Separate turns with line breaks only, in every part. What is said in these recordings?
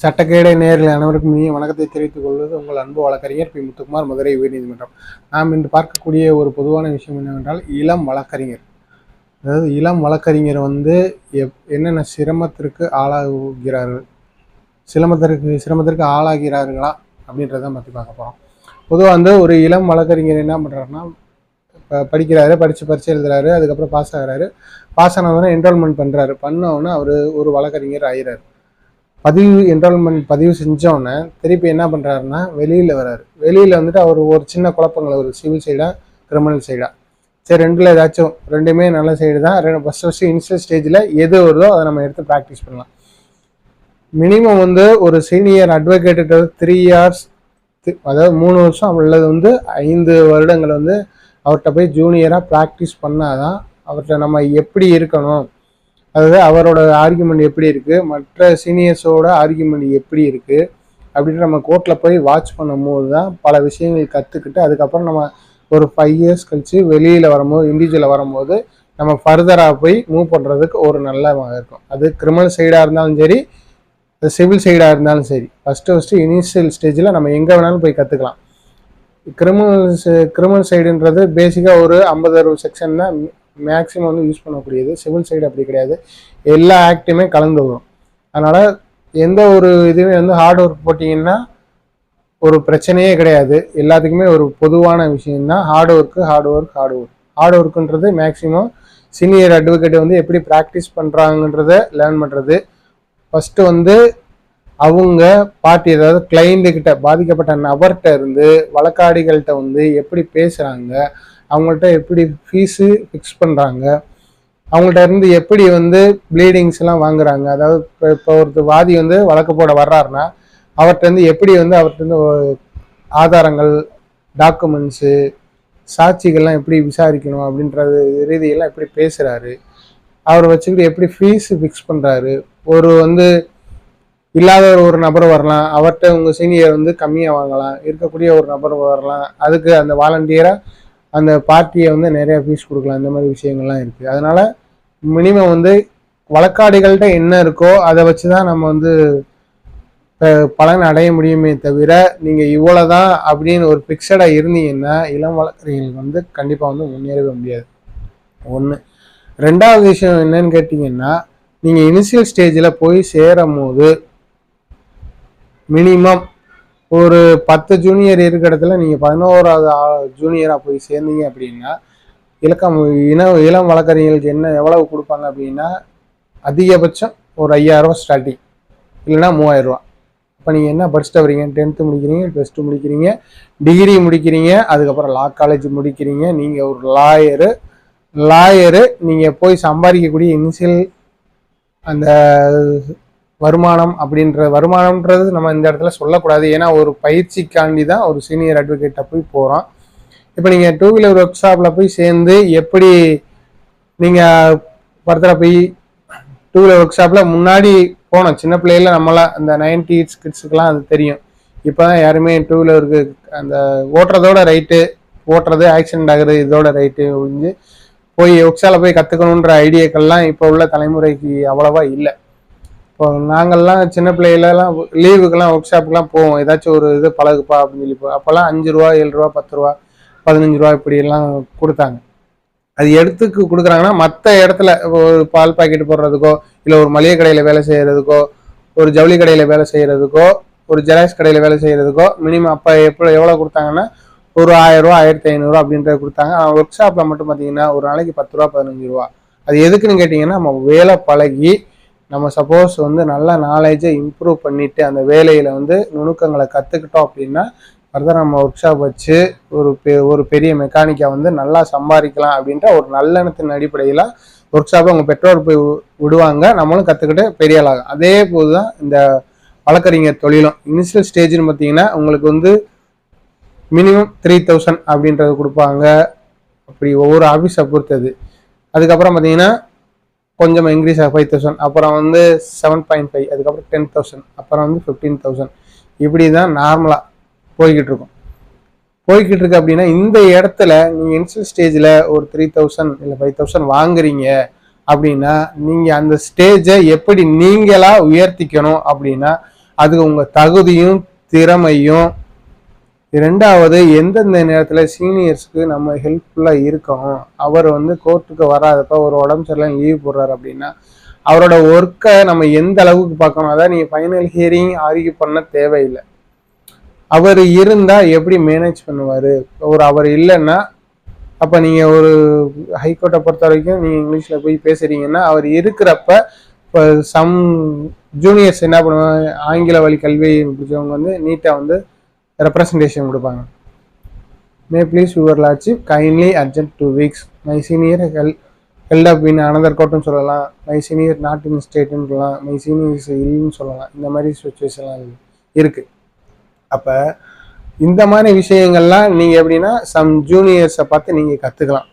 சட்டக்கேடை நேரில் அனைவருக்கும் இனிய வணக்கத்தை தெரிவித்துக் கொள்வது உங்கள் அன்பு வழக்கறிஞர் பி. முத்துக்குமார் மதுரை உயர்நீதிமன்றம். நாம் இன்று பார்க்கக்கூடிய ஒரு பொதுவான விஷயம் என்னவென்றால் இளம் வழக்கறிஞர். அதாவது இளம் வழக்கறிஞர் வந்து எப் என்னென்ன சிரமத்திற்கு ஆளாகிறார்கள் சிரமத்திற்கு சிரமத்திற்கு ஆளாகிறார்களா அப்படின்றத பற்றி பார்க்க போகிறோம் பொதுவாக வந்து ஒரு இளம் வழக்கறிஞர் என்ன பண்ணுறாருன்னா இப்போ படிக்கிறாரு படித்து பரிச்சை எழுதுறாரு அதுக்கப்புறம் பாஸ் ஆகிறாரு. பாஸ் ஆனவுடனே என்ரோல்மெண்ட் பண்ணுறாரு பண்ணவுடனே அவர் ஒரு வழக்கறிஞர் ஆகிறார் பதிவு என்ரோல்மெண்ட் பதிவு செஞ்சோடனே திருப்பி என்ன பண்ணுறாருன்னா வெளியில் வராரு வெளியில் வந்துட்டு அவர் ஒரு சின்ன குழப்பங்கள் ஒரு சிவில் சைடாக கிரிமினல் சைடாக சரி ரெண்டில் ஏதாச்சும் ரெண்டுமே நல்ல சைடு தான். ரெண்டு ஃபஸ்ட் ஃபஸ்ட்டு இனிஷியல் ஸ்டேஜில் எது வருதோ அதை நம்ம எடுத்து ப்ராக்டிஸ் பண்ணலாம். மினிமம் வந்து ஒரு சீனியர் அட்வொகேட்டு த்ரீ இயர்ஸ் அதாவது மூணு வருஷம் அல்லது வந்து ஐந்து வருடங்கள் வந்து அவர்கிட்ட போய் ஜூனியராக ப்ராக்டிஸ் பண்ணாதான் அவர்கிட்ட நம்ம எப்படி இருக்கணும் அதாவது அவரோட ஆர்குமெண்ட் எப்படி இருக்குது மற்ற சீனியர்ஸோட ஆர்குமெண்ட் எப்படி இருக்குது அப்படின்னு நம்ம கோர்ட்டில் போய் வாட்ச் பண்ணும்போது தான் பல விஷயங்கள் கற்றுக்கிட்டு அதுக்கப்புறம் நம்ம ஒரு ஃபைவ் இயர்ஸ் கழித்து வெளியில் வரும்போது இண்டிவிஜுவலில் வரும்போது நம்ம ஃபர்தராக போய் மூவ் பண்ணுறதுக்கு ஒரு நல்ல இருக்கும். அது கிரிமினல் சைடாக இருந்தாலும் சரி சிவில் சைடாக இருந்தாலும் சரி. ஃபஸ்ட்டு ஃபஸ்ட்டு இனிஷியல் ஸ்டேஜில் நம்ம எங்கே வேணாலும் போய் கற்றுக்கலாம் கிரிமினல் கிரிமினல் சைடுன்றது பேசிக்காக ஒரு ஐம்பது அறுபது செக்ஷன் தான் மேக்ஸிமம் வந்து யூஸ் பண்ணக்கூடியது. சிவில் சைடு அப்படி கிடையாது. எல்லா ஆக்டுமே கலந்து வரும். அதனால் எந்த ஒரு இதுவுமே வந்து ஹார்ட் ஒர்க் போட்டிங்கன்னா ஒரு பிரச்சனையே கிடையாது. எல்லாத்துக்குமே ஒரு பொதுவான விஷயம்தான். Hard work hard work hard work hard ஒர்க்குன்றது maximum senior advocate வந்து எப்படி ப்ராக்டிஸ் பண்ணுறாங்கன்றத லேர்ன் பண்ணுறது ஃபஸ்ட்டு வந்து அவங்க பார்ட்டி அதாவது கிளைண்ட்டுக்கிட்ட கிட்ட பாதிக்கப்பட்ட நபர்கிட்ட இருந்து வழக்காடிகள்கிட்ட வந்து எப்படி பேசுகிறாங்க அவங்கள்ட்ட எப்படி ஃபீஸு ஃபிக்ஸ் பண்ணுறாங்க அவங்கள்ட்ட இருந்து எப்படி வந்து ப்ளீடிங்ஸ் எல்லாம் வாங்குறாங்க? அதாவது இப்போ இப்போ ஒருத்தர் வாதி வந்து வழக்கு போட வர்றாருன்னா அவர்கிட்ட எப்படி வந்து அவர்கிட்ட இருந்து ஆதாரங்கள் டாக்குமெண்ட்ஸு சாட்சிகள்லாம் எப்படி விசாரிக்கணும் அப்படின்றது ரீதியெல்லாம் எப்படி பேசுகிறாரு அவரை வச்சுக்கிட்டு எப்படி ஃபீஸு ஃபிக்ஸ் பண்ணுறாரு ஒரு வந்து இல்லாத ஒரு நபர் வரலாம். அவர்கிட்ட உங்கள் சீனியர் வந்து கம்மியாக வாங்கலாம். இருக்கக்கூடிய ஒரு நபர் வரலாம். அதுக்கு அந்த வாலண்டியராக அந்த பார்ட்டியை வந்து நிறைய ஃபீஸ் கொடுக்கலாம். இந்த மாதிரி விஷயங்கள்லாம் இருக்குது அதனால் மினிமம் வந்து வழக்காடிகள்கிட்ட என்ன இருக்கோ அதை வச்சு தான் நம்ம வந்து பலன் அடைய முடியுமே தவிர நீங்கள் இவ்வளோ தான் அப்படின்னு ஒரு ஃபிக்ஸடாக இருந்தீங்கன்னா இளம் வழக்கறிஞர்களுக்கு வந்து கண்டிப்பாக வந்து முன்னேறவே முடியாது. ஒன்று ரெண்டாவது விஷயம் என்னன்னு கேட்டிங்கன்னா நீங்கள் இனிஷியல் ஸ்டேஜில் போய் சேரும் போது மினிமம் ஒரு பத்து ஜூனியர் இருக்கிற இடத்துல நீங்கள் பதினோராவது ஜூனியராக போய் சேர்ந்தீங்க அப்படின்னா இலக்கம் இன இளம் வழக்கறிஞர்களுக்கு என்ன எவ்வளவு கொடுப்பாங்க அப்படின்னா அதிகபட்சம் ஒரு ஐயாயிரரூவா ஸ்டார்டிங் இல்லைன்னா மூவாயிரரூவா இப்போ நீங்கள் என்ன படிச்சுட்டு வரீங்க? டென்த்து முடிக்கிறீங்க ப்ளஸ் டூ முடிக்கிறீங்க டிகிரி முடிக்கிறீங்க அதுக்கப்புறம் லா காலேஜ் முடிக்கிறீங்க நீங்கள் ஒரு லாயரு லாயரு நீங்கள் போய் சம்பாதிக்கக்கூடிய இனிஷியல் அந்த வருமானம் அப்படின்ற வருமானம்ன்றது நம்ம இந்த இடத்துல சொல்லக்கூடாது. ஏன்னா ஒரு பயிற்சிக்காண்டி தான் ஒரு சீனியர் அட்வொகேட்டை போய் போகிறோம் இப்போ நீங்கள் டூ வீலர் ஒர்க் ஷாப்பில் போய் சேர்ந்து எப்படி நீங்கள் ஃபர்தராக போய் டூ வீலர் ஒர்க் ஷாப்பில் முன்னாடி போனோம். சின்ன பிள்ளையில நம்மளாம் அந்த நைன்டி கிட்ஸுக்கெலாம் அது தெரியும். இப்போ தான் யாருமே டூ வீலருக்கு அந்த ஓட்டுறதோட ரைட்டு ஓட்டுறது ஆக்சிடென்ட் ஆகுறது இதோட ரைட்டு ஒழிஞ்சு போய் ஒர்க் ஷாப்பில் போய் கற்றுக்கணுன்ற ஐடியாக்கள்லாம் இப்போ உள்ள தலைமுறைக்கு அவ்வளோவா இல்லை. இப்போ நாங்கள்லாம் சின்ன பிள்ளைகளெல்லாம் லீவுக்கெல்லாம் ஒர்க் ஷாப்புக்கெலாம் போவோம். ஏதாச்சும் ஒரு இது பழகுப்பா அப்படின்னு சொல்லி போவோம் அப்போல்லாம் அஞ்சு ரூபா ஏழு ரூபா பத்து ரூபா பதினஞ்சு ரூபா இப்படி எல்லாம் கொடுத்தாங்க. அது எடுத்துக்கு கொடுக்குறாங்கன்னா மற்ற இடத்துல ஒரு பால் பாக்கெட் போடுறதுக்கோ இல்லை ஒரு மளிகை கடையில் வேலை செய்கிறதுக்கோ ஒரு ஜவுளி கடையில் வேலை செய்கிறதுக்கோ ஒரு ஜெராக்ஸ் கடையில் வேலை செய்கிறதுக்கோ மினிமம் அப்போ எப்போ எவ்வளோ கொடுத்தாங்கன்னா ஒரு ஆயிரம் ஆயிரத்தி ஐநூறுரூவா அப்படின்றத கொடுத்தாங்க. ஆனால் ஒர்க் ஷாப்பில் மட்டும் பார்த்தீங்கன்னா ஒரு நாளைக்கு பத்து ரூபா பதினஞ்சு ரூபா. அது எதுக்குன்னு கேட்டிங்கன்னா நம்ம வேலை பழகி நம்ம சப்போஸ் வந்து நல்ல நாலேஜை இம்ப்ரூவ் பண்ணிவிட்டு அந்த வேலையில் வந்து நுணுக்கங்களை கற்றுக்கிட்டோம் அப்படின்னா ஃபர்தர் நம்ம ஒர்க் ஷாப் வச்சு ஒரு பெ ஒரு பெரிய மெக்கானிக்கை வந்து நல்லா சம்பாதிக்கலாம் அப்படின்ற ஒரு நல்லெண்ணத்தின் அடிப்படையில் ஒர்க் ஷாப்பை அவங்க பெற்றோர் போய் விடுவாங்க. நம்மளும் கற்றுக்கிட்டு பெரிய ஆளாகும் அதே போது தான் இந்த வழக்கறிஞர் தொழிலும். இனிஷியல் ஸ்டேஜ்னு பார்த்தீங்கன்னா உங்களுக்கு வந்து மினிமம் த்ரீ தௌசண்ட் அப்படின்றது கொடுப்பாங்க. அப்படி ஒவ்வொரு ஆஃபீஸை பொறுத்தது. அதுக்கப்புறம் பார்த்தீங்கன்னா கொஞ்சம் இன்க்ரீஸ் ஆகும் ஃபைவ் தௌசண்ட் அப்புறம் வந்து செவன் பாயிண்ட் ஃபைவ் அதுக்கப்புறம் டென் தௌசண்ட் அப்புறம் வந்து ஃபிஃப்டீன் தௌசண்ட் இப்படி தான் நார்மலாக போய்கிட்டு இருக்கும். போய்கிட்டு இருக்கு அப்படின்னா இந்த இடத்துல நீங்கள் இனிஷியல் ஸ்டேஜில் ஒரு த்ரீ தௌசண்ட் இல்லை ஃபைவ் தௌசண்ட் வாங்குறீங்க அப்படின்னா நீங்கள் அந்த ஸ்டேஜை எப்படி நீங்களாக உயர்த்திக்கணும் அப்படின்னா அதுக்கு உங்கள் தகுதியும் திறமையும் ரெண்டாவது எந்தெந்த நேரத்தில் சீனியர்ஸ்க்கு நம்ம ஹெல்ப்ஃபுல்லாக இருக்கோம் அவர் வந்து கோர்ட்டுக்கு வராதப்ப ஒரு உடம்பு சரியில்லை லீவ் போடுறாரு அப்படின்னா அவரோட ஒர்க்கை நம்ம எந்த அளவுக்கு பார்க்கணும் அதான் நீங்கள் ஃபைனல் ஹியரிங் ஆர்கியூ பண்ண தேவையில்லை. அவர் இருந்தால் எப்படி மேனேஜ் பண்ணுவார்? ஒரு அவர் இல்லைன்னா அப்போ நீங்கள் ஒரு ஹைகோர்ட்டை பொறுத்த வரைக்கும் நீங்கள் இங்கிலீஷில் போய் பேசுகிறீங்கன்னா அவர் இருக்கிறப்ப இப்போ சம் ஜூனியர்ஸ் என்ன பண்ணுவாங்க ஆங்கில வழி கல்வி முடிச்சவங்க வந்து நீட்டாக வந்து ரெப்ரசன்டேஷன் கொடுப்பாங்க. May please your lordship kindly urgent two weeks my senior hell held up in another கோர்ட்னு சொல்லலாம். மை சீனியர் நாட் இன் ஸ்டேட்னு சொல்லலாம் மை சீனியர் இஸ் இல்லைன்னு சொல்லலாம். இந்த மாதிரி சுச்சுவேஷன்லாம் இருக்குது அப்போ இந்த மாதிரி விஷயங்கள்லாம் நீங்கள் எப்படின்னா சம் ஜூனியர்ஸை பார்த்து நீங்கள் கற்றுக்கலாம்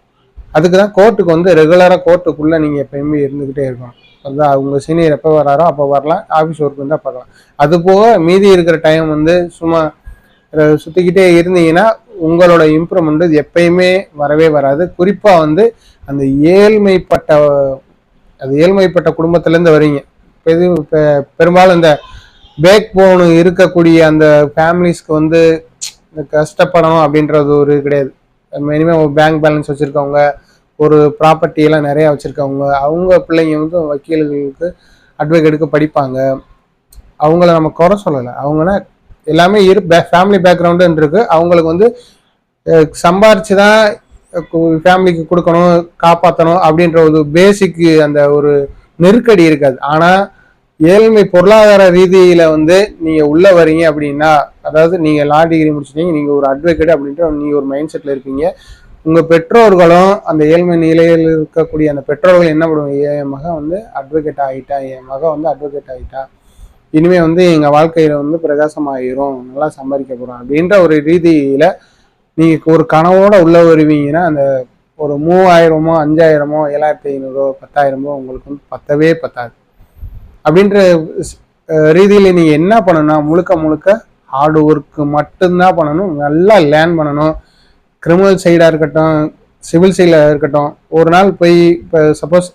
அதுக்கு தான் கோர்ட்டுக்கு வந்து ரெகுலராக கோர்ட்டுக்குள்ளே நீங்கள் எப்பயுமே இருந்துக்கிட்டே இருக்கணும். அதான் அவங்க சீனியர் எப்போ வராரோ அப்போ வரலாம். ஆஃபீஸ் ஒர்க் வந்தால் பார்க்கலாம். அது போக மீதி இருக்கிற டைம் வந்து சும்மா சுற்றிக்கிட்டே இருந்தீங்கன்னா உங்களோட இம்ப்ரூவ்மெண்ட் எப்பயுமே வரவே வராது. குறிப்பாக வந்து அந்த ஏழ்மைப்பட்ட அது ஏழ்மைப்பட்ட குடும்பத்துலேருந்து வரீங்க இப்போ இது இப்போ பெரும்பாலும் இந்த பேக் போனு இருக்கக்கூடிய அந்த ஃபேமிலிஸ்க்கு வந்து இந்த கஷ்டப்படணும் அப்படின்றது ஒரு கிடையாது. மினிமம் பேங்க் பேலன்ஸ் வச்சுருக்கவங்க ஒரு ப்ராப்பர்ட்டி எல்லாம் நிறையா வச்சுருக்கவங்க அவங்க பிள்ளைங்க வந்து வக்கீல்களுக்கு அட்வொகேட்டுக்கு படிப்பாங்க. அவங்கள நம்ம குறை சொல்லலை. அவங்கன்னா எல்லாமே இரு ஃபேமிலி பேக்ரவுண்டுன்னு இருக்கு. அவங்களுக்கு வந்து சம்பாரிச்சு தான் ஃபேமிலிக்கு கொடுக்கணும் காப்பாற்றணும் அப்படின்ற ஒரு பேசிக்கு அந்த ஒரு நெருக்கடி இருக்காது. ஆனால் ஏழ்மை பொருளாதார ரீதியில் வந்து நீங்கள் உள்ளே வரீங்க அப்படின்னா அதாவது நீங்கள் லா டிகிரி முடிச்சிட்டீங்க நீங்கள் ஒரு அட்வொகேட் அப்படின்ற நீங்கள் ஒரு மைண்ட் செட்டில் இருப்பீங்க. உங்கள் பெற்றோர்களும் அந்த ஏழ்மை நிலையில் இருக்கக்கூடிய அந்த பெற்றோர்கள் என்ன பண்ணுவாங்க? என் மகன் வந்து அட்வொகேட் ஆகிட்டா என் மகன் வந்து அட்வொகேட் ஆகிட்டா இனிமே வந்து எங்க வாழ்க்கையில வந்து பிரகாசமாயிரும் நல்லா சம்பாதிக்க போறோம் அப்படின்ற ஒரு ரீதியில நீங்க ஒரு கனவோட உள்ள வருவீங்கன்னா அந்த ஒரு மூவாயிரமோ அஞ்சாயிரமோ ஏழாயிரத்தி ஐநூறோ பத்தாயிரமோ உங்களுக்கு வந்து பத்தவே பத்தாது. அப்படின்ற ரீதியில் நீங்கள் என்ன பண்ணணும்னா முழுக்க முழுக்க ஹார்ட் ஒர்க்கு மட்டும்தான் பண்ணணும். நல்லா லேர்ன் பண்ணணும். கிரிமினல் சைடாக இருக்கட்டும் சிவில் சைடில் இருக்கட்டும். ஒரு நாள் போய் இப்போ சப்போஸ்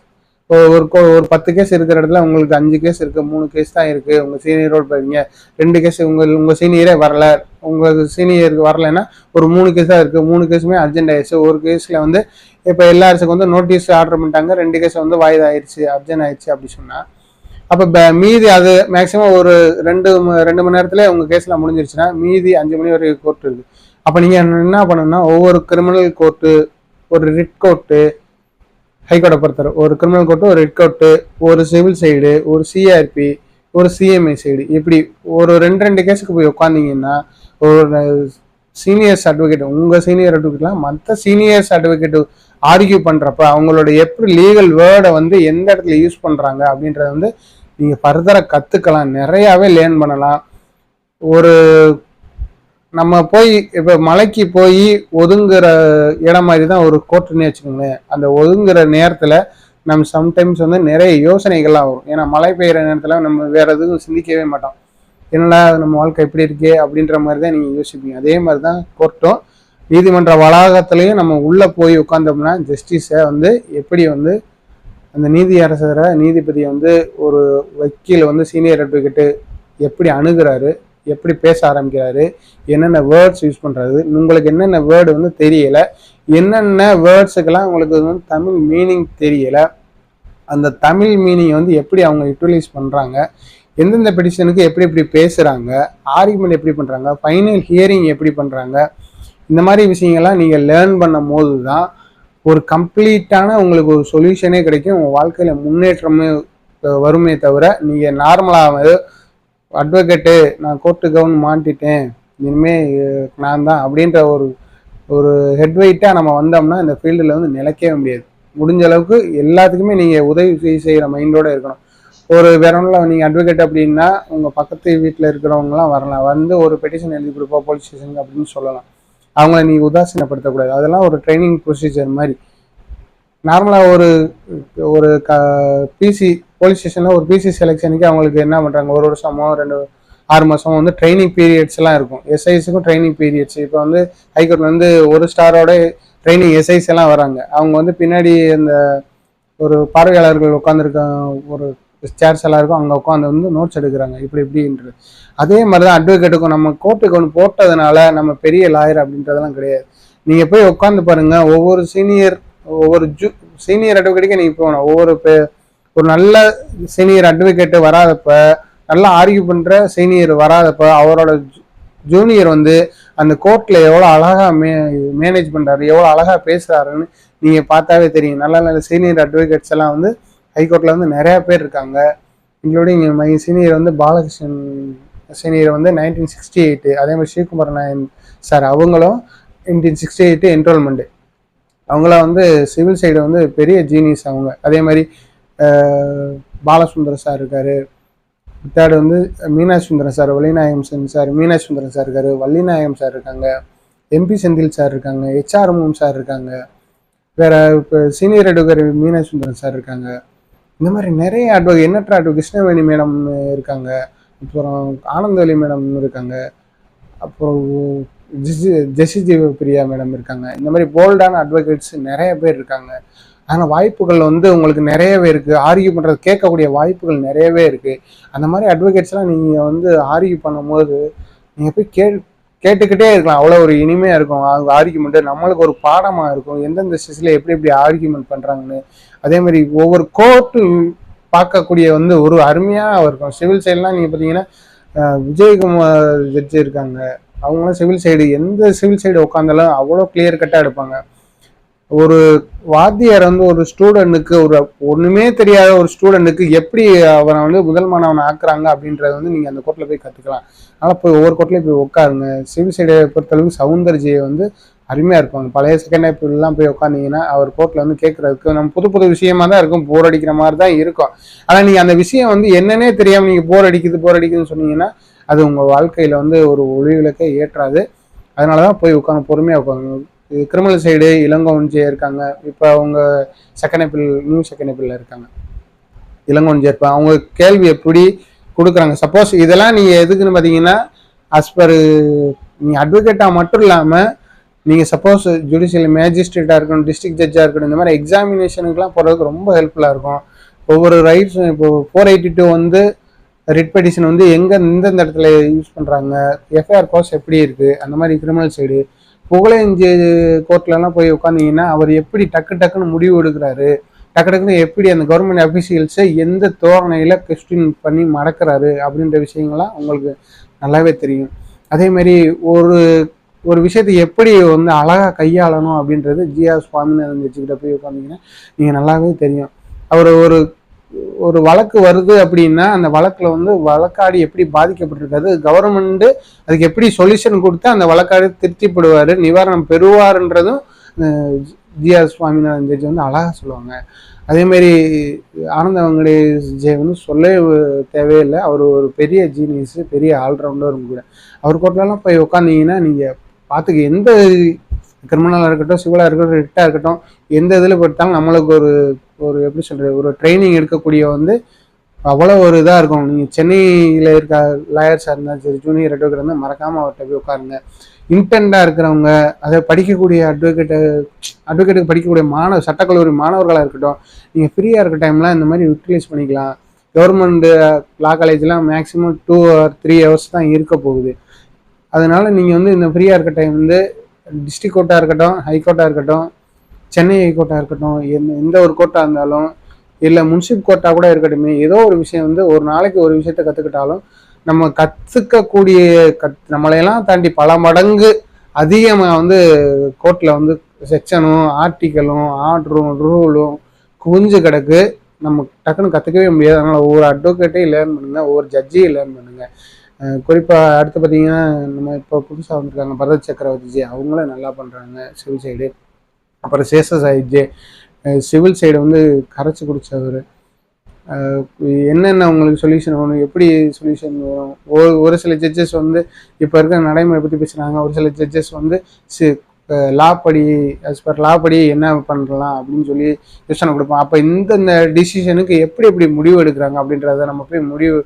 ஒரு கோ- ஒரு பத்து கேஸ் இருக்கிற இடத்துல உங்களுக்கு அஞ்சு கேஸ் இருக்கு மூணு கேஸ் தான் இருக்கு. உங்க சீனியரோடு போயிருங்க ரெண்டு கேஸ் உங்க உங்க சீனியரே வரல. உங்களுக்கு சீனியருக்கு வரலைன்னா ஒரு மூணு கேஸ் தான் இருக்கு. மூணு கேஸுமே அர்ஜென்ட் ஆயிடுச்சு. ஒரு கேஸ்ல வந்து இப்போ எல்லாருக்கும் வந்து நோட்டீஸ் ஆர்டர் பண்ணிட்டாங்க. ரெண்டு கேஸ் வந்து வாய்தா ஆயிடுச்சு அர்ஜென்ட் ஆயிடுச்சு அப்படி சொன்னா. அப்போ ப- மீதி அது மேக்ஸிமம் ஒரு ரெண்டு ரெண்டு மணி நேரத்தில் உங்கள் கேஸ்லாம் முடிஞ்சிருச்சுன்னா மீதி அஞ்சு மணி வரைக்கும் கோர்ட் இருக்குது அப்போ நீங்கள் என்ன பண்ணணும்னா ஒவ்வொரு கிரிமினல் கோர்ட்டு ஒரு ரிட் கோர்ட்டு ஹைகோர்ட்டை பொறுத்தவரை ஒரு கிரிமினல் கோர்ட்டு ஒரு ரெட் கோர்ட்டு ஒரு சிவில் சைடு ஒரு சிஆர்பி ஒரு சிஎம்ஐ சைடு இப்படி ஒரு ரெண்டு ரெண்டு கேஸுக்கு போய் உட்காந்தீங்கன்னா ஒரு சீனியர்ஸ் அட்வொகேட் உங்கள் சீனியர் அட்வொகேட்லாம் மற்ற சீனியர்ஸ் அட்வொகேட் ஆர்கியூ பண்ணுறப்ப அவங்களோட எப்படி லீகல் வேர்டை வந்து எந்த இடத்துல யூஸ் பண்ணுறாங்க அப்படின்றத வந்து நீங்கள் ஃபர்தராக கற்றுக்கலாம் நிறையாவே லேர்ன் பண்ணலாம். ஒரு நம்ம போய் இப்போ மலைக்கு போய் ஒதுங்குற இடம் மாதிரி தான் ஒரு கோர்ட்டுன்னு வச்சுக்கோங்களேன். அந்த ஒதுங்குற நேரத்தில் நம்ம சம்டைம்ஸ் வந்து நிறைய யோசனைகள்லாம் வரும். ஏன்னா மழை பெய்கிற நேரத்தில் நம்ம வேறு எதுவும் சிந்திக்கவே மாட்டோம். என்னடா நம்ம வாழ்க்கை எப்படி இருக்கே அப்படின்ற மாதிரி தான் நீங்கள் யோசிப்பீங்க. அதே மாதிரி தான் கோர்ட்டும் நீதிமன்ற வளாகத்துலேயும் நம்ம உள்ளே போய் உட்காந்தோம்னா ஜஸ்டிஸை வந்து எப்படி வந்து அந்த நீதி அரசரை நீதிபதியை வந்து ஒரு வக்கீல் வந்து சீனியர் அட்வொகேட்டு எப்படி அணுகிறாரு எப்படி பேச ஆரம்பிக்கிறாரு என்னென்ன வேர்ட்ஸ் யூஸ் பண்ணுறாரு உங்களுக்கு என்னென்ன வேர்டு வந்து தெரியலை என்னென்ன வேர்ட்ஸுக்கெல்லாம் உங்களுக்கு வந்து தமிழ் மீனிங் தெரியலை அந்த தமிழ் மீனிங் வந்து எப்படி அவங்க யூட்டிலைஸ் பண்ணுறாங்க எந்தெந்த பெடிஷனுக்கு எப்படி எப்படி பேசுகிறாங்க ஆர்குமெண்ட் எப்படி பண்ணுறாங்க ஃபைனல் ஹியரிங் எப்படி பண்ணுறாங்க இந்த மாதிரி விஷயங்கள்லாம் நீங்கள் லேர்ன் பண்ணும் போது தான் ஒரு கம்ப்ளீட்டான உங்களுக்கு ஒரு சொல்யூஷனே கிடைக்கும் உங்கள் வாழ்க்கையில் முன்னேற்றமே வருமே தவிர நீங்கள் நார்மலாக அட்வொகேட்டு நான் கோர்ட்டு கவுன் மாட்டிட்டேன். இனிமேல் நான் தான் அப்படின்ற ஒரு ஒரு ஹெட்வெயிட்டாக நம்ம வந்தோம்னா இந்த ஃபீல்டில் வந்து நிலைக்கவே முடியாது. முடிஞ்ச அளவுக்கு எல்லாத்துக்குமே நீங்கள் உதவி செய்கிற மைண்டோடு இருக்கணும். ஒரு வேற ஒன்றும் நீங்கள் அட்வொகேட் அப்படின்னா உங்கள் பக்கத்து வீட்டில் இருக்கிறவங்களாம் வரலாம். வந்து ஒரு பெட்டிஷன் எழுதி கொடுப்போம் போலீஸ் ஸ்டேஷனுக்கு அப்படின்னு சொல்லலாம். அவங்கள நீ உதாசீனப்படுத்தக்கூடாது. அதெல்லாம் ஒரு ட்ரைனிங் ப்ரொசீஜர் மாதிரி. நார்மலாக ஒரு ஒரு க பிசி போலீஸ் ஸ்டேஷனில் ஒரு பிசி செலெக்ஷனுக்கு அவங்களுக்கு என்ன பண்ணுறாங்க ஒரு வருஷமோ ரெண்டு ஆறு மாதம் வந்து ட்ரைனிங் பீரியட்ஸ்லாம் இருக்கும். எஸ்ஐஸுக்கும் ட்ரைனிங் பீரியட்ஸ் இப்போ வந்து ஹைகோர்ட்ல வந்து ஒரு ஸ்டாரோட ட்ரைனிங் எஸ்ஐஸ் எல்லாம் வராங்க. அவங்க வந்து பின்னாடி அந்த ஒரு பார்வையாளர்கள் உட்காந்துருக்க ஒரு சேர்ஸ் எல்லாம் இருக்கும். அங்கே உட்காந்து வந்து நோட்ஸ் எடுக்கிறாங்க. இப்படி இப்படின்றது. அதே மாதிரி தான் அட்வொகேட்டுக்கும் நம்ம கோர்ட்டுக்கு ஒன்று போட்டதுனால நம்ம பெரிய லாயர் அப்படின்றதெல்லாம் கிடையாது. நீங்கள் போய் உட்காந்து பாருங்க. ஒவ்வொரு சீனியர் ஒவ்வொரு ஜூ சீனியர் அட்வொகேட்டுக்கே நீங்கள் போகணும். ஒவ்வொரு பே- ஒரு நல்ல சீனியர் அட்வொகேட்டு வராதப்ப நல்லா ஆர்கியூ பண்ணுற சீனியர் வராதப்ப அவரோட ஜூனியர் வந்து அந்த கோர்ட்டில் எவ்வளோ அழகாக மே மேனேஜ் பண்ணுறாரு எவ்வளோ அழகாக பேசுகிறாருன்னு நீங்கள் பார்த்தாவே தெரியும். நல்ல நல்ல சீனியர் அட்வொகேட்ஸ் எல்லாம் வந்து ஹைகோர்ட்டில் வந்து நிறையா பேர் இருக்காங்க. இன்க்ளூடிங் மை சீனியர் வந்து பாலகிருஷ்ணன் சீனியர் வந்து நைன்டீன் சிக்ஸ்டி எயிட்டு அதே மாதிரி ஸ்ரீகுமார் நாயன் சார் அவங்களும் நைன்டீன் சிக்ஸ்டி எயிட்டு என்ரோல்மெண்ட்டு அவங்களாம் வந்து சிவில் சைடு வந்து பெரிய ஜீனியஸ் அவங்க. அதே மாதிரி பாலசுந்தர் சார் இருக்காரு. தேர்டு வந்து மீனாட்சி சுந்தரம் சார் வள்ளிநாயகம் சென் சார் மீனாட்சி சுந்தரம் சார் இருக்காரு. வள்ளிநாயகம் சார் இருக்காங்க. எம்பி செந்தில் சார் இருக்காங்க. ஹெச்ஆர்எம் சார் இருக்காங்க. வேற இப்போ senior advocate Meenakshi Sundaram sir இருக்காங்க. இந்த மாதிரி நிறைய அட்வொகேட் எண்ணற்ற அட்வொகேட் கிருஷ்ணவேணி மேடம் இருக்காங்க. அப்புறம் ஆனந்தவலி மேடம் இருக்காங்க. அப்புறம் ஜெசி ஜெசி ஜீவ பிரியா மேடம் இருக்காங்க. இந்த மாதிரி போல்டான அட்வொகேட்ஸ் நிறைய பேர் இருக்காங்க. ஆனால் வாய்ப்புகள் வந்து உங்களுக்கு நிறையவே இருக்குது ஆர்கியூ பண்ணுறது கேட்கக்கூடிய வாய்ப்புகள் நிறையவே இருக்குது அந்த மாதிரி அட்வொகேட்ஸ்லாம் நீங்கள் வந்து ஆர்கியூ பண்ணும்போது நீங்கள் போய் கே கேட்டுக்கிட்டே இருக்கலாம். அவ்வளோ ஒரு இனிமையாக இருக்கும். அவங்க ஆர்கியூமெண்ட்டு நம்மளுக்கு ஒரு பாடமாக இருக்கும். எந்தெந்த ஸ்டேஜில் எப்படி எப்படி ஆர்கியூமெண்ட் பண்ணுறாங்கன்னு அதே மாதிரி ஒவ்வொரு கோர்ட்டு பார்க்கக்கூடிய வந்து ஒரு அருமையாக இருக்கும். சிவில் சைட்லாம் நீங்கள் பார்த்தீங்கன்னா விஜயகுமார் ஜட்ஜி இருக்காங்க. அவங்களாம் சிவில் சைடு எந்த சிவில் சைடு உட்காந்தாலும் அவ்வளோ கிளியர் கட்டாக எடுப்பாங்க. ஒரு வாத்தியார் வந்து ஒரு ஸ்டூடெண்ட்டுக்கு ஒரு ஒன்றுமே தெரியாத ஒரு ஸ்டூடெண்ட்டுக்கு எப்படி அவனை வந்து முதல் மாணவனை ஆக்குறாங்க அப்படின்றத வந்து நீங்கள் அந்த கோட்டில் போய் கற்றுக்கலாம் அதனால் போய் ஒவ்வொரு கோட்டிலையும் போய் உட்காருங்க. சிவில் சைடை பொறுத்தளவுக்கு சவுந்தர்ஜியை வந்து அருமையாக இருப்பாங்க பழைய செகண்ட் எல்லாம் போய் உட்காந்தீங்கன்னா அவர் கோர்ட்டில் வந்து கேட்குறதுக்கு நம்ம புது புது விஷயமா தான் இருக்கும். போர் அடிக்கிற மாதிரி தான் இருக்கும். ஆனால் நீங்கள் அந்த விஷயம் வந்து என்னன்னே தெரியாமல் நீங்கள் போர் அடிக்குது போர் அடிக்குதுன்னு சொன்னீங்கன்னா அது உங்கள் வாழ்க்கையில் வந்து ஒரு ஒளி விளக்கை ஏற்றாது. அதனால தான் போய் உட்காந்து பொறுமையாக உட்காந்து கிரிமினல் சைடு இளங்கோவன்ஜே இருக்காங்க. இப்போ அவங்க செகண்ட் ஏப்பிள் நியூ செகண்ட் ஏப்பிளில் இருக்காங்க. இளங்கோவன்ஜே இருப்பாங்க அவங்க கேள்வி எப்படி கொடுக்குறாங்க? சப்போஸ் இதெல்லாம் நீங்கள் எதுக்குன்னு பார்த்தீங்கன்னா as per நீங்கள் அட்வொகேட்டாக மட்டும் இல்லாமல் நீங்கள் சப்போஸ் ஜுடிஷியல் மேஜிஸ்ட்ரேட்டாக இருக்கணும் டிஸ்ட்ரிக்ட் ஜட்ஜாக இருக்கணும் இந்த மாதிரி எக்ஸாமினேஷனுக்குலாம் போகிறதுக்கு ரொம்ப ஹெல்ப்ஃபுல்லாக இருக்கும். ஒவ்வொரு ரைட்ஸும் இப்போ ஃபோர் எயிட்டி டூ வந்து ரிட் பெட்டிஷன் வந்து எங்கே எந்தெந்த இடத்துல யூஸ் பண்ணுறாங்க எஃப்ஐஆர் கோர்ஸ் எப்படி இருக்குது அந்த மாதிரி கிரிமினல் சைடு புகழேஞ்சி கோர்ட்லலாம் போய் உட்காந்தீங்கன்னா அவர் எப்படி டக்கு டக்குன்னு முடிவு எடுக்கிறாரு டக்கு டக்குன்னு எப்படி அந்த கவர்மெண்ட் அஃபீஷியல்ஸை எந்த தோரணையில் கொஸ்டின் பண்ணி மடக்கிறாரு அப்படின்ற விஷயங்கள்லாம் உங்களுக்கு நல்லாவே தெரியும். அதே மாதிரி ஒரு ஒரு விஷயத்தை எப்படி வந்து அழகாக கையாளணும் அப்படின்றது ஜிஆர் சுவாமிநாதன் வச்சுக்கிட்ட போய் உட்காந்தீங்கன்னா நீங்கள் நல்லாவே தெரியும். அவர் ஒரு ஒரு வழக்கு வருது அப்படின்னா அந்த வழக்கில் வந்து வழக்காடி எப்படி பாதிக்கப்பட்டிருக்காது கவர்மெண்ட்டு அதுக்கு எப்படி சொல்யூஷன் கொடுத்து அந்த வழக்காடி திருப்திப்படுவார் நிவாரணம் பெறுவார்ன்றதும் ஜிஆர் சுவாமிநாதன் ஜட்ஜி வந்து அழகாக சொல்லுவாங்க. அதேமாரி ஆனந்த வெங்கடேஷ் ஜெய் வந்து சொல்ல தேவையில்லை. அவர் ஒரு பெரிய ஜீனியஸ் பெரிய ஆல்ரவுண்டரும் கூட. அவர் கோர்ட்லலாம் போய் உட்காந்தீங்கன்னா நீங்கள் பார்த்துக்க எந்த கிரிமினலாக இருக்கட்டும் சிவிலாக இருக்கட்டும் ரிட்டாக இருக்கட்டும் எந்த இதில் பொறுத்தாலும் நம்மளுக்கு ஒரு ஒரு எப்படி சொல்கிறது ஒரு ட்ரைனிங் எடுக்கக்கூடிய வந்து அவ்வளோ ஒரு இதாக இருக்கும். நீங்கள் சென்னையில் இருக்க லாயர்ஸாக இருந்தாலும் சரி ஜூனியர் அட்வொகேட் இருந்தால் மறக்காமல் அவர்கிட்ட போய் உட்காருங்க. இன்டென்டாக இருக்கிறவங்க அதை படிக்கக்கூடிய அட்வொகேட்டு அட்வொகேட்டுக்கு படிக்கக்கூடிய மாணவ சட்டக்கல்லூரி மாணவர்களாக இருக்கட்டும் நீங்கள் ஃப்ரீயாக இருக்க டைம்லாம் இந்த மாதிரி யூட்டிலைஸ் பண்ணிக்கலாம். கவர்மெண்ட் லா காலேஜ்லாம் maximum two or three hours தான் இருக்க போகுது. அதனால் நீங்கள் வந்து இந்த ஃப்ரீயாக இருக்க டைம் வந்து டிஸ்ட்ரிக் கோர்ட்டாக இருக்கட்டும் ஹைகோர்ட்டாக இருக்கட்டும் சென்னை ஹைகோர்ட்டாக இருக்கட்டும் எந்த எந்த ஒரு கோர்ட்டாக இருந்தாலும் இல்லை முன்சிப் கோர்ட்டாக கூட இருக்கட்டுமே ஏதோ ஒரு விஷயம் வந்து ஒரு நாளைக்கு ஒரு விஷயத்த கற்றுக்கிட்டாலும் நம்ம கற்றுக்கக்கூடிய கத் நம்மளையெல்லாம் தாண்டி பல மடங்கு அதிகமாக வந்து கோர்ட்டில் வந்து செக்ஷனும் ஆர்டிக்கலும் ஆர்டரும் ரூலும் குவிஞ்சு கிடக்கு. நம்ம டக்குன்னு கற்றுக்கவே முடியாது. அதனால் ஒவ்வொரு அட்வொகேட்டையும் லேர்ன் பண்ணுங்கள் ஒவ்வொரு ஜட்ஜையும் லேர்ன் பண்ணுங்கள் குறிப்பாக அடுத்து பார்த்தீங்கன்னா நம்ம இப்போ புதுசாக வந்திருக்காங்க பரத் சக்கரவர்த்திஜி. அவங்களும் நல்லா பண்ணுறாங்க சிவில் சைடு. அப்புறம் சேஷ சாஹிப்ஜி சிவில் சைடு வந்து கரைச்சி குடித்தவர் என்னென்ன உங்களுக்கு சொல்யூஷன் வரும் எப்படி சொல்யூஷன் வரும் ஒரு ஒரு சில ஜட்ஜஸ் வந்து இப்போ இருக்கிற நடைமுறை பற்றி பேசுகிறாங்க ஒரு சில ஜட்ஜஸ் வந்து சி லா படி அஸ் பர் லா படி என்ன பண்ணலாம் அப்படின்னு சொல்லி யோசனை கொடுப்போம் அப்போ இந்தந்த டிசிஷனுக்கு எப்படி எப்படி முடிவு எடுக்கிறாங்க அப்படின்றத நம்ம போய் முடிவு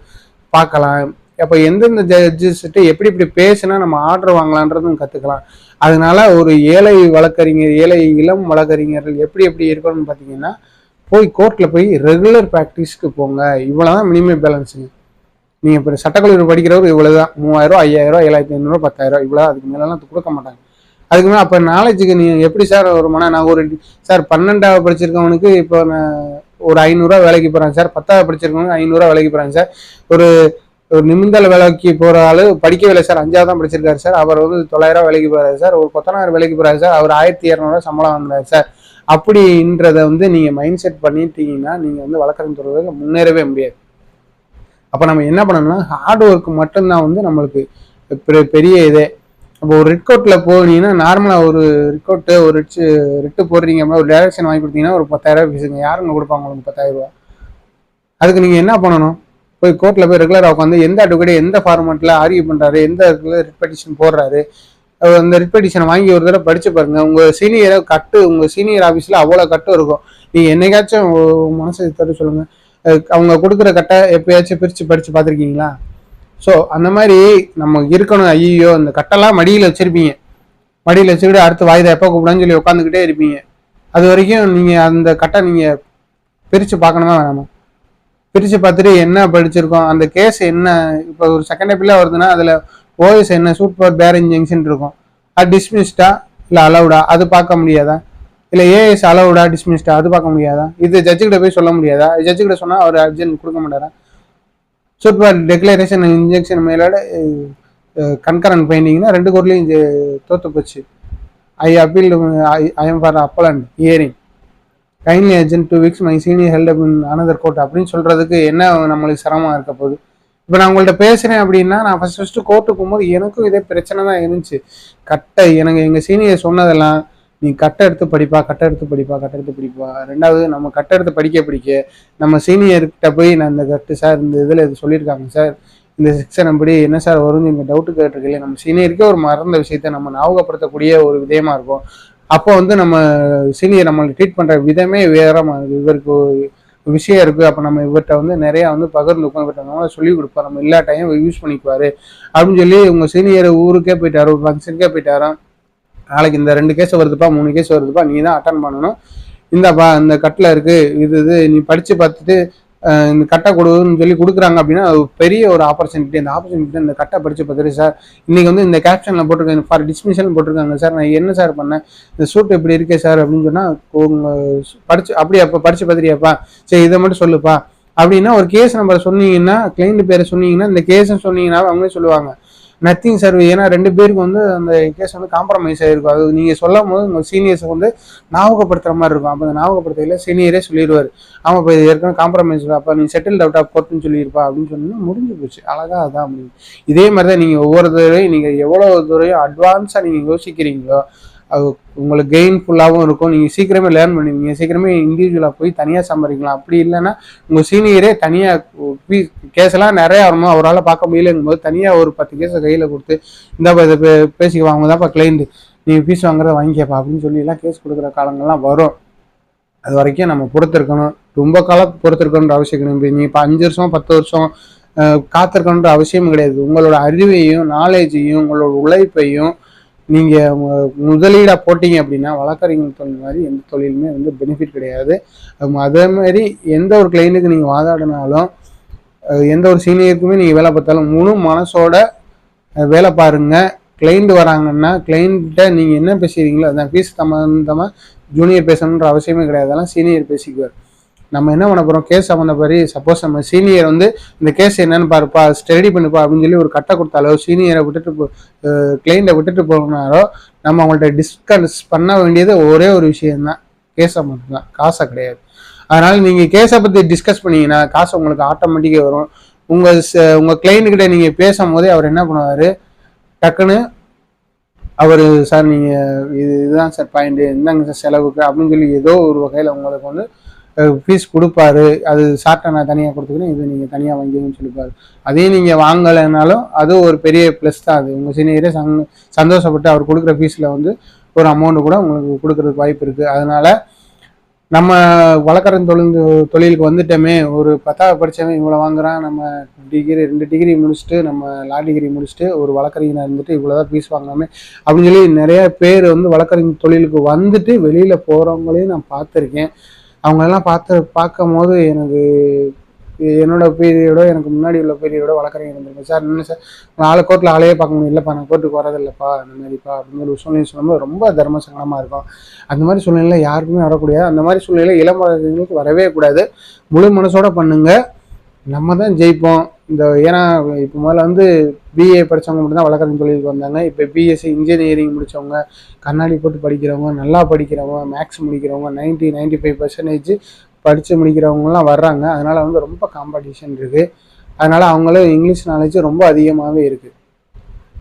பார்க்கலாம். அப்போ எந்தெந்த ஜட்ஜஸ்கிட்ட எப்படி இப்படி பேசினா நம்ம ஆர்டர் வாங்கலான்றதும் கற்றுக்கலாம் அதனால ஒரு ஏழை வழக்கறிஞர் ஏழை இளம் வழக்கறிஞர்கள் எப்படி எப்படி இருக்கணும்னு பார்த்தீங்கன்னா போய் கோர்ட்டில் போய் ரெகுலர் ப்ராக்டிஸ்க்கு போங்க. இவ்வளோ தான் மினிமம் பேலன்ஸுங்க நீங்கள் இப்போ சட்டக்கல்லூரி படிக்கிறவர் இவ்வளோ தான் மூவாயிரம் ஐயாயிரம் ஏழாயிரத்தி ஐநூறுரூவா பத்தாயிரம் இவ்வளோ அதுக்கு மேலெலாம் கொடுக்க மாட்டாங்க. அதுக்கு மேலே அப்போ நாலேஜுக்கு நீங்கள் எப்படி சார் ஒரு நான் ஒரு சார் பன்னெண்டாவது படிச்சிருக்கவனுக்கு இப்போ நான் ஒரு ஐநூறுரூவா வேலைக்கு போகிறேன் சார் பத்தாவது படிச்சிருக்கவனுக்கு ஐநூறுரூவா வேலைக்கு போகிறாங்க சார் ஒரு ஒரு நிமிந்தல் வேலைக்கு போகிற ஆள் படிக்கவில்லை சார். அஞ்சாவது தான் படிச்சிருக்காரு சார். அவர் வந்து தொள்ளாயிரம் வேலைக்கு போகிறாரு சார். ஒரு கொத்தனார் வேலைக்கு போகிறாரு சார். அவர் ஆயிரத்தி இரநூறுவா சம்பளம் வாங்குறாரு சார். அப்படின்றத வந்து நீங்கள் மைண்ட் செட் பண்ணிட்டீங்கன்னா நீங்கள் வந்து வழக்கறிஞர் துறையில் முன்னேறவே முடியாது. அப்போ நம்ம என்ன பண்ணணும்னா ஹார்ட் ஒர்க் மட்டும்தான் வந்து நம்மளுக்கு பெரிய இதே. இப்போ ஒரு ரிட் கோட்டில் போனீங்கன்னா நார்மலாக ஒரு ரிட் கோட்டு ஒரு ரிட்ஸு ரிட்டு போடுறீங்க மாதிரி ஒரு டைரக்ஷன் வாங்கி கொடுத்தீங்கன்னா ஒரு பத்தாயிரம் பேசுங்க யாருங்க கொடுப்பாங்க உங்களுக்கு பத்தாயிரம் ரூபா அதுக்கு நீங்கள் என்ன பண்ணணும்? போய் கோர்ட்டில் போய் ரெகுலராக உட்காந்து எந்த அட்வொகேட் எந்த ஃபார்மெட்டில் ஆர்கியூ பண்ணுறாரு எந்த இடத்துல போடுறாரு அந்த ரிப்பெட்டிஷனை வாங்கி ஒரு தடவை படிச்சு பாருங்க. உங்கள் சீனியரை கட்டு உங்கள் சீனியர் ஆஃபீஸில் அவ்வளோ கட்டு இருக்கும். நீங்கள் என்னைக்காச்சும் மனசு மனசை தட்டு சொல்லுங்கள் அவங்க கொடுக்குற கட்டை எப்பயாச்சும் பிரித்து படித்து பார்த்துருக்கீங்களா? ஸோ அந்த மாதிரி நம்ம இருக்கணும். ஐயோ அந்த கட்டெல்லாம் மடியில் வச்சுருப்பீங்க. மடியில் வச்சுக்கிட்டு அடுத்து வாய்தா எப்போ கூப்பிடான்னு சொல்லி உட்காந்துக்கிட்டே இருப்பீங்க. அது வரைக்கும் நீங்கள் அந்த கட்டை நீங்கள் பிரித்து பார்க்கணுமா வேணாமா? பிரித்து பார்த்துட்டு என்ன படிச்சிருக்கோம் அந்த கேஸ் என்ன இப்போ ஒரு செகண்ட் பிள்ளை வருதுன்னா அதில் ஓஎஸ் என்ன சூட் ஃபார் பேரிங் ஜங்ஷன் இருக்கும். அது டிஸ்மிஸ்டா இல்லை அலவுடா அது பார்க்க முடியாதா? இல்லை ஏஎஸ் அலவுடா டிஸ்மிஸ்டா அது பார்க்க முடியாதா? இது ஜட்ஜுக்கிட்ட போய் சொல்ல முடியாதா? ஜட்ஜுக்கிட்ட சொன்னால் அவர் அர்ஜென்ட் கொடுக்க மாட்டாரா? சூட் ஃபார் டெக்ளரேஷன் இன்ஜெக்ஷன் மேலோட கன்கரன் பெயிண்டிங்னா ரெண்டு கோர்ட்லேயும் தோற்று போச்சு. I appeal I am for appellant hearing kindly urgent two weeks my senior held up in another court அப்படின்னு சொல்றதுக்கு என்ன நம்மளுக்கு சிரமம் இருக்க போகுது? இப்போ நான் உங்கள்ட்ட பேசுறேன் அப்படின்னா நான் ஃபர்ஸ்ட் ஃபர்ஸ்ட் கோர்ட்டுக்கு போகும்போது எனக்கும் இதே பிரச்சனை தான் இருந்துச்சு. கட்டை எனக்கு எங்கள் சீனியர் சொன்னதெல்லாம் நீ கட்டை எடுத்து படிப்பா கட்டை எடுத்து படிப்பா கட்டை எடுத்து படிப்பா. ரெண்டாவது நம்ம கட்டை எடுத்து படிக்க படிக்க நம்ம சீனியர்கிட்ட போய் நான் இந்த கட்டு சார் இந்த இதில் இது சொல்லியிருக்காங்க சார். இந்த செக்ஷன் படி என்ன சார் வரும்னு இந்த டவுட்டு கேட்டிருக்கீங்க நம்ம சீனியருக்கே ஒரு மறந்த விஷயத்த நம்ம ஞாபகப்படுத்தக்கூடிய ஒரு விதயமா இருக்கும். அப்போ வந்து நம்ம சீனியர் நம்மளை ட்ரீட் பண்ற விதமே வேற மாதிரி. இவருக்கு விஷயம் இருக்கு. அப்போ நம்ம இவர்கிட்ட வந்து நிறைய வந்து பகிர்ந்து இவர்கிட்ட நம்ம சொல்லி கொடுப்போம் நம்ம எல்லா டைம் யூஸ் பண்ணிக்குவாரு. அப்படின்னு சொல்லி உங்க சீனியர் ஊருக்கே போயிட்டாரு? ஒரு ஃபங்க்ஷனுக்கே போயிட்டாராம் நாளைக்கு இந்த ரெண்டு கேஸ் வருதுப்பா மூணு கேஸ் வருதுப்பா நீ தான் அட்டன் பண்ணணும். இந்தாப்பா இந்த கட்டில் இருக்கு இது இது நீ படிச்சு பார்த்துட்டு இந்த கட்டை கொடுன்னு சொல்லி கொடுக்குறாங்க அப்படின்னா அது பெரிய ஒரு ஆப்பர்ச்சுனிட்டி அந்த ஆப்பர்ச்சுனிட்டி இந்த கட்டை படித்து பார்த்துட்டு சார் இன்றைக்கி வந்து இந்த கேப்ஷனில் போட்டிருக்காங்க ஃபார் டிஸ்மிஷன் போட்டிருக்காங்க சார் நான் என்ன சார் பண்ணேன்? இந்த சூட் எப்படி இருக்கே சார் அப்படின்னு சொன்னால் உங்கள் படிச்சு அப்படியே அப்போ படித்து பார்த்துட்டியாப்பா சரி இதை மட்டும் சொல்லுப்பா. அப்படின்னா ஒரு கேஸ் நம்பரை சொன்னீங்கன்னா கிளைண்ட் பேரை சொன்னீங்கன்னா இந்த கேஸை சொன்னீங்கன்னா அவங்களே சொல்லுவாங்க. நத்திங் சார் ஏன்னா ரெண்டு பேருக்கு வந்து அந்த கேஸ் வந்து காம்ப்ரமைஸ் ஆகிருக்கும் அது நீங்கள் சொல்லும் போது உங்கள் சீனியர்ஸுக்கு வந்து ஞாபகப்படுத்துற மாதிரி இருக்கும். அப்போ அந்த ஞாபகப்படுத்தையில சீனியரே சொல்லிடுவார். ஆமாம் இப்போ இது ஏற்கனவே காம்ப்ரமைஸ் அப்போ நீ செட்டில் அவுட் ஆஃப் கோர்ட்னு சொல்லியிருப்பா அப்படின்னு சொன்னா முடிஞ்சு போச்சு. அழகாக அதான் அப்படின்னு. இதே மாதிரி தான் நீங்கள் ஒவ்வொரு தடவையும் நீங்கள் எவ்வளோ தூரையும் அட்வான்ஸாக நீங்கள் யோசிக்கிறீங்களோ அது உங்களுக்கு கெயின்ஃபுல்லாகவும் இருக்கும். நீங்கள் சீக்கிரமே லேர்ன் பண்ணுவீங்க சீக்கிரமே இண்டிவிஜுவலாக போய் தனியாக சம்பாதிக்கலாம். அப்படி இல்லைன்னா உங்கள் சீனியரே தனியாக கேஸெல்லாம் நிறையா வரணும். அவரால் பார்க்க முடியலங்கும் போது தனியாக ஒரு பத்து கேஸை கையில் கொடுத்து இந்த இதை பே- பேசிக்குவா? அவங்க தான்ப்பா கிளைண்ட் நீங்கள் ஃபீஸ் வாங்குறத வாங்கிக்கப்பா அப்படின்னு சொல்லி எல்லாம் கேஸ் கொடுக்குற காலங்கள்லாம் வரும். அது வரைக்கும் நம்ம பொறுத்திருக்கணும். ரொம்ப காலம் பொறுத்திருக்கணுன்ற அவசியம் கிடையாது. நீ இப்போ அஞ்சு வருஷம் பத்து வருஷம் காத்திருக்கணுன்ற அவசியம் கிடையாது. உங்களோட அறிவையும் நாலேஜையும் உங்களோட உழைப்பையும் நீங்கள் முதலீடாக போட்டீங்க அப்படின்னா வழக்கறிஞர் தொழில் மாதிரி எந்த தொழிலுமே வந்து பெனிஃபிட் கிடையாது. அதே மாதிரி எந்த ஒரு கிளைண்ட்டுக்கு நீங்கள் வாதாடினாலும் எந்த ஒரு சீனியருக்குமே நீங்கள் வேலை பார்த்தாலும் முழு மனசோட வேலை பாருங்க. கிளைண்ட் வராங்கன்னா கிளைண்ட்டை நீங்கள் என்ன பேசுகிறீங்களோ அதான் ஃபீஸ் சம்மந்தமாக ஜூனியர் பேசணுன்ற அவசியமே கிடையாது. அதெல்லாம் சீனியர் பேசிக்குவார். நம்ம என்ன பண்ண போகிறோம் கேஸ் சம்மந்தப்படி சப்போஸ் நம்ம சீனியர் வந்து இந்த கேஸ் என்னன்னு பாருப்பா ஸ்டடி பண்ணுப்பா அப்படின்னு சொல்லி ஒரு கட்டை கொடுத்தாலோ சீனியரை விட்டுட்டு கிளைண்ட்டை விட்டுட்டு போனாரோ நம்ம அவங்கள்ட்ட டிஸ்கஸ் பண்ண வேண்டியது ஒரே ஒரு விஷயம்தான். அமௌண்ட் தான் காசை கிடையாது. அதனால நீங்கள் கேஸை பற்றி டிஸ்கஸ் பண்ணீங்கன்னா காசு உங்களுக்கு ஆட்டோமேட்டிக்காக வரும். உங்கள் உங்கள் கிளைண்ட்டுக்கிட்ட நீங்கள் பேசும்போதே அவர் என்ன பண்ணுவார்? டக்குன்னு அவர் சார் நீங்கள் இது இதுதான் சார் பாயிண்ட்டு இந்தாங்க சார் செலவுக்கு அப்படின்னு சொல்லி ஏதோ ஒரு வகையில் உங்களுக்கு வந்து ஃபீஸ் கொடுப்பாரு. அது சார்ட்டை நான் தனியாக கொடுத்துக்கிறேன். இது நீங்கள் தனியாக வாங்கிக்கணும்னு சொல்லிப்பாரு. அதையும் நீங்கள் வாங்கலைனாலும் அது ஒரு பெரிய ப்ளஸ் தான் அது. உங்கள் சீனியரே சங் சந்தோஷப்பட்டு அவர் கொடுக்குற ஃபீஸில் வந்து ஒரு அமௌண்ட்டு கூட உங்களுக்கு கொடுக்கறதுக்கு வாய்ப்பு இருக்குது அதனால நம்ம வழக்கறிஞர் தொழில் தொழிலுக்கு வந்துட்டோமே. ஒரு பத்தாவது படித்தவன் இவ்வளோ வாங்குறான். நம்ம டிகிரி ரெண்டு டிகிரி முடிச்சுட்டு நம்ம லா டிகிரி முடிச்சுட்டு ஒரு வழக்கறிஞர் இருந்துட்டு இவ்வளோதான் ஃபீஸ் வாங்கலாமே அப்படின்னு சொல்லி நிறைய பேர் வந்து வழக்கறிஞர் தொழிலுக்கு வந்துட்டு வெளியில் போகிறவங்களையும் நான் பார்த்துருக்கேன். அவங்களெல்லாம் பார்த்து பார்க்கும் போது எனக்கு என்னோட பீரியடோ எனக்கு முன்னாடி உள்ள பீரியடோ வளர்க்குறீங்க இருந்திருக்கு. சார் என்ன சார் நாலு கோர்ட்டில் ஆளையே பார்க்க முடியும் இல்லைப்பா நான் கோர்ட்டுக்கு வரதில்லைப்பா அந்த மாதிரிப்பா அப்படிங்கிற ஒரு சூழ்நிலை சொல்லும்போது ரொம்ப தர்ம சங்கடமாக இருக்கும். அந்த மாதிரி சூழ்நிலையில் யாருக்குமே வரக்கூடாது. அந்த மாதிரி சூழ்நிலையில் இளம் வழக்கறிஞர்களுக்கு வரவே கூடாது. முழு மனசோட பண்ணுங்க. நம்ம தான் ஜெயிப்போம். இந்த ஏன்னா இப்போ முதல்ல வந்து பிஏ படித்தவங்க மட்டும்தான் வழக்கறிஞர் தொழிலுக்கு வந்தாங்க. இப்போ பிஎஸ்சி இன்ஜினியரிங் முடித்தவங்க கண்ணாடி போட்டு படிக்கிறவங்க நல்லா படிக்கிறவங்க மேக்ஸ் முடிக்கிறவங்க நைன்ட்டி நைன்ட்டி ஃபைவ் பர்சன்டேஜ் படித்து முடிக்கிறவங்கலாம் வர்றாங்க. அதனால் வந்து ரொம்ப காம்படிஷன் இருக்குது அதனால் அவங்களும் இங்கிலீஷ் நாலேஜ் ரொம்ப அதிகமாகவே இருக்குது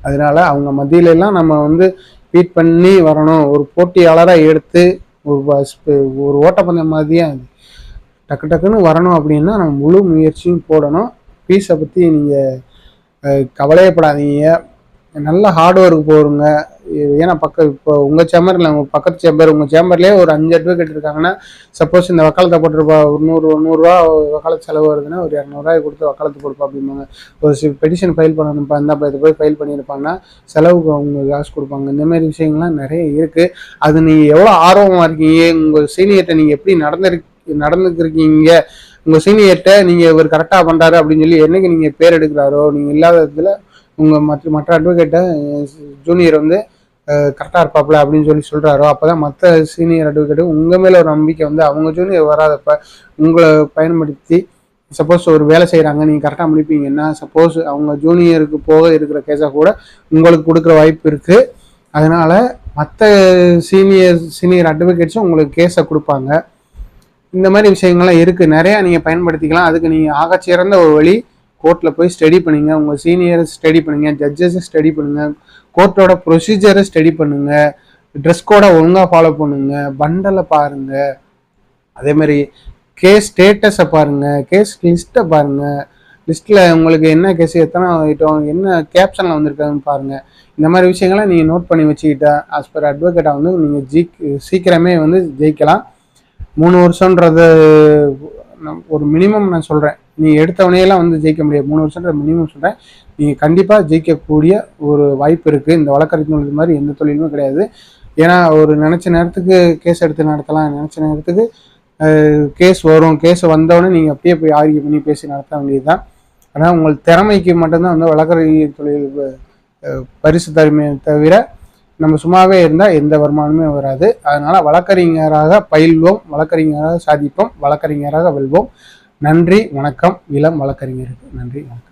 அதனால அவங்க மத்தியிலெல்லாம் நம்ம வந்து பீட் பண்ணி வரணும். ஒரு போட்டியாளராக எடுத்து ஒரு பஸ் ஒரு ஓட்டப்பந்தயம் மாதிரியே டக்கு டக்குன்னு வரணும் அப்படின்னா நம்ம முழு முயற்சியும் போடணும். ஃபீஸை பற்றி நீங்கள் கவலையப்படாதீங்க. நல்ல ஹார்ட் ஒர்க் போடுங்க. ஏன்னா பக்கம் இப்போ உங்கள் சேம்பரில் உங்கள் பக்கத்து சேம்பர் உங்கள் சேம்பர்லேயே ஒரு அஞ்சு அட்வொகேட் இருக்காங்கன்னா சப்போஸ் இந்த வக்காலத்தை போட்டிருப்பா ஒரு நூறு ஒரு நூறுரூவா வக்காலத்து செலவு வருதுன்னா ஒரு இரநூறுவாய் கொடுத்து வக்காலத்து கொடுப்பா அப்படிம்பாங்க. ஒரு பெட்டிஷன் ஃபைல் பண்ணணும்ப்பா இந்த இது போய் ஃபைல் பண்ணியிருப்பாங்கன்னா செலவுக்கு அவங்க காசு கொடுப்பாங்க. இந்தமாரி விஷயங்கள்லாம் நிறைய இருக்குது அது நீங்கள் எவ்வளோ ஆர்வமாக இருக்கீங்க? உங்கள் சீனியர்கிட்ட நீங்கள் எப்படி நடந்திருக்கு நடந்துக்கிருக்கீங்க? உங்கள் சீனியர்கிட்ட நீங்கள் இவர் கரெக்டாக பண்ணுறாரு அப்படின்னு சொல்லி என்னைக்கு நீங்கள் பேர் எடுக்கிறாரோ நீங்கள் இல்லாத இடத்துல உங்கள் மற்ற மற்ற அட்வொகேட்டை ஜூனியர் வந்து கரெக்டாக இருப்பாப்புல அப்படின்னு சொல்லி சொல்கிறாரோ அப்போ தான் மற்ற சீனியர் அட்வொகேட்டு உங்கள் மேலே ஒரு நம்பிக்கை வந்து அவங்க ஜூனியர் வராதப்ப உங்களை பயன்படுத்தி சப்போஸ் ஒரு வேலை செய்கிறாங்க நீங்கள் கரெக்டாக முடிப்பீங்கன்னா சப்போஸ் அவங்க ஜூனியருக்கு போக இருக்கிற கேஸாக கூட உங்களுக்கு கொடுக்குற வாய்ப்பு இருக்குது அதனால் மற்ற சீனியர் சீனியர் அட்வொகேட்ஸும் உங்களுக்கு கேஸை கொடுப்பாங்க. இந்த மாதிரி விஷயங்கள்லாம் இருக்குது நிறையா நீங்கள் பயன்படுத்திக்கலாம். அதுக்கு நீங்கள் ஆகச்சிறந்த ஒரு வழி கோர்ட்டில் போய் ஸ்டடி பண்ணுங்க. உங்கள் சீனியரை ஸ்டடி பண்ணுங்க. ஜட்ஜஸை ஸ்டடி பண்ணுங்க. கோர்ட்டோட ப்ரொசீஜரை ஸ்டடி பண்ணுங்க. ட்ரெஸ் கோடை ஒழுங்காக ஃபாலோ பண்ணுங்க. பண்டலை பாருங்க. அதே மாதிரி கேஸ் ஸ்டேட்டஸை பாருங்க. கேஸ் லிஸ்ட்டை பாருங்க. லிஸ்ட்டில் உங்களுக்கு என்ன கேஸ் எத்தனை ஐட்டம் என்ன கேப்ஷனில் வந்திருக்காங்கன்னு பாருங்கள் இந்த மாதிரி விஷயங்களை நீங்கள் நோட் பண்ணி வச்சுக்கிட்டா ஆஸ் பர் அட்வொகேட்டாக வந்து நீங்கள் ஜீ சீக்கிரமே வந்து ஜெயிக்கலாம். மூணு வருஷன்றது ஒரு மினிமம் நான் சொல்கிறேன் நீ எடுத்தவனையெல்லாம் வந்து ஜெயிக்க முடியாது. மூணு வருஷன்ற மினிமம் சொல்கிறேன் நீங்கள் கண்டிப்பாக ஜெயிக்கக்கூடிய ஒரு வாய்ப்பு இருக்குது இந்த வழக்கறிஞர் மாதிரி எந்த தொழிலுமே கிடையாது. ஏன்னா ஒரு நினச்ச நேரத்துக்கு கேஸ் எடுத்து நடத்தலாம். நினச்ச நேரத்துக்கு கேஸ் வரும். கேஸ் வந்தவொடனே நீங்கள் அப்படியே போய் ஆர்கியூ பண்ணி பேசி நடத்த வேண்டியது தான் ஆனால் உங்கள் திறமைக்கு மட்டும்தான் வந்து வழக்கறிஞர் தொழில் பரிசு தருமையை தவிர நம்ம சும்மாவே இருந்தால் எந்த வருமானமே வராது. அதனால் வழக்கறிஞராக பயில்வோம் வழக்கறிஞராக சாதிப்போம் வழக்கறிஞராக வெல்வோம். நன்றி வணக்கம். இளம் வழக்கறிஞருக்கு நன்றி வணக்கம்.